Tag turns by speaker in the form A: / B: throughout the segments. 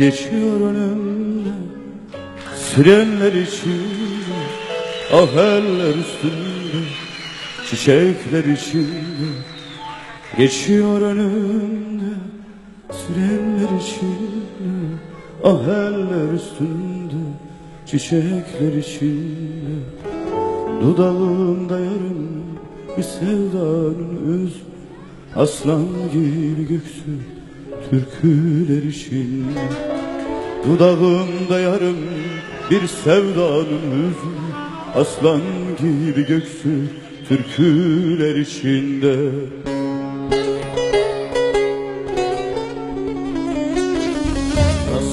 A: Geçiyor önümde Sirenler içinde Ah eller üstünde Çiçekler içinde Geçiyor önümde Sirenler içinde Ah eller üstünde Çiçekler içinde Dudağımda yarım bir sevdanın öz Aslan gibi göksü türküler içinde Dudağımda yarım bir sevdanın özü Aslan gibi göksü türküler içinde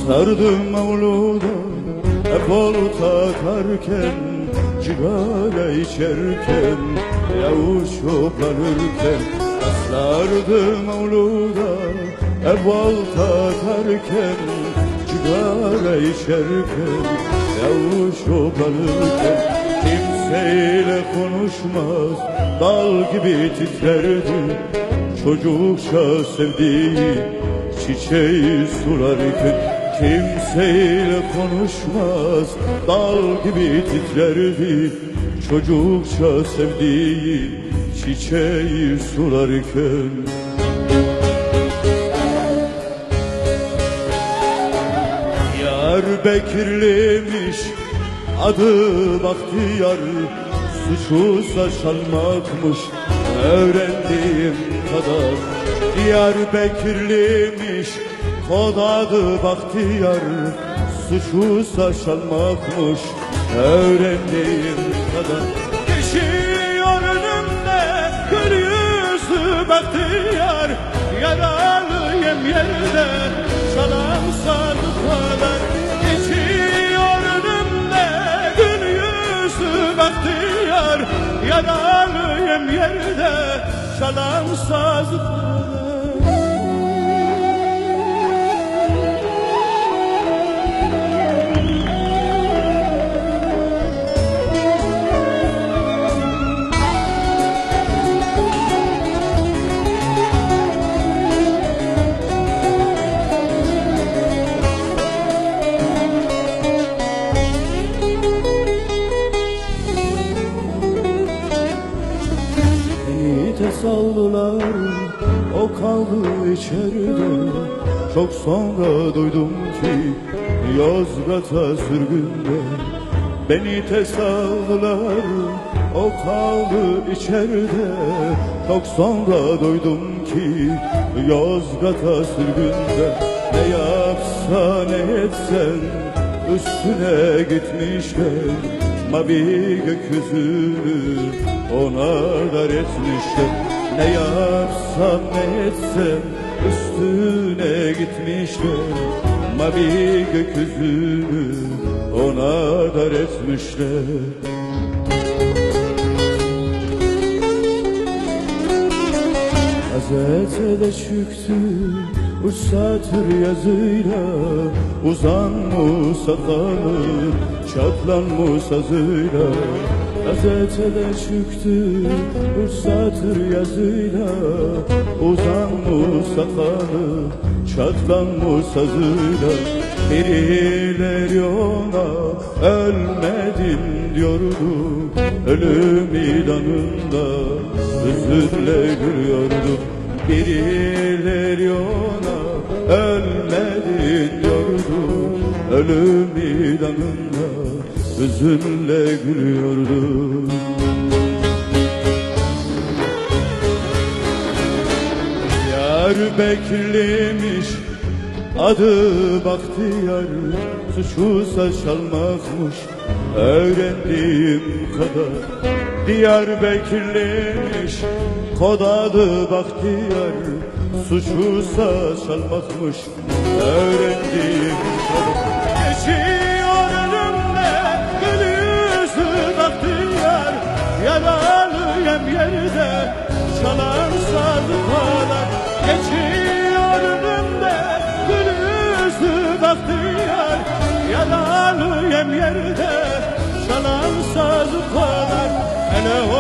A: Sardım avluda hep olta atarken Cigara içerken yavuş hoplanırken Sardım avluda hep olta atarken Cigara içerken yavuş hoplanırken Kimseyle konuşmaz. Dal gibi titrerdi Çocukça sevdiği çiçeği sularken Kimseyle konuşmaz. Dal gibi titrerdi Çocukça sevdiği Çiçeği sularken Yar Bekirliymiş Adı Bahtiyar Suçu çalmakmış Öğrendiğim kadar. Diyar Bekirliymiş Kod adı Bahtiyar Suçu çalmakmış Öğrendiğim kadar. Geçiyor önümde Gül yüzlü Bahtiyar Yaralıyım yerde Çalan sardıklar Yaralıyım yerde Çalan sazlıklar Saldılar O kaldı içeride. Çok sonra duydum ki Yozgat'a sürgünde Beni de saldılar O kaldı içeride. Çok sonra duydum ki Yozgat'a sürgünde Ne yapsa ne etsen Üstüne gitmişler. Mavi gökyüzünü ona dar etmişler Ne yapsam ne etsem üstüne gitmişler. Mavi gökyüzünü ona dar etmişler. Gazetede çıktı Üç satır yazıyla. Uzan mı sakalı Çatlan mı sazıyla Gazetede çıktı Üç satır yazıyla. Uzan mı sakalı Çatlan mı sazıyla. Birileri ona Ölmedim diyordu. Ölüm ilanında Hüzünle gülüyordu. Birileri ona ölmedi diyordu. Ölüm ilanında hüzünle gülüyordu. Yar beklemiş adı Bahtiyar Suçusa çalmakmış öğrendiğim kadar. Diyar beklemiş kod adı Bahtiyar Suçusa çalmakmış öğrendiğim kadar yerlerde Çalar sarfalar Geçiyor önümde. Gülüzlü bahtiyar Yalan yem yerde Çalar sarfalar Hele o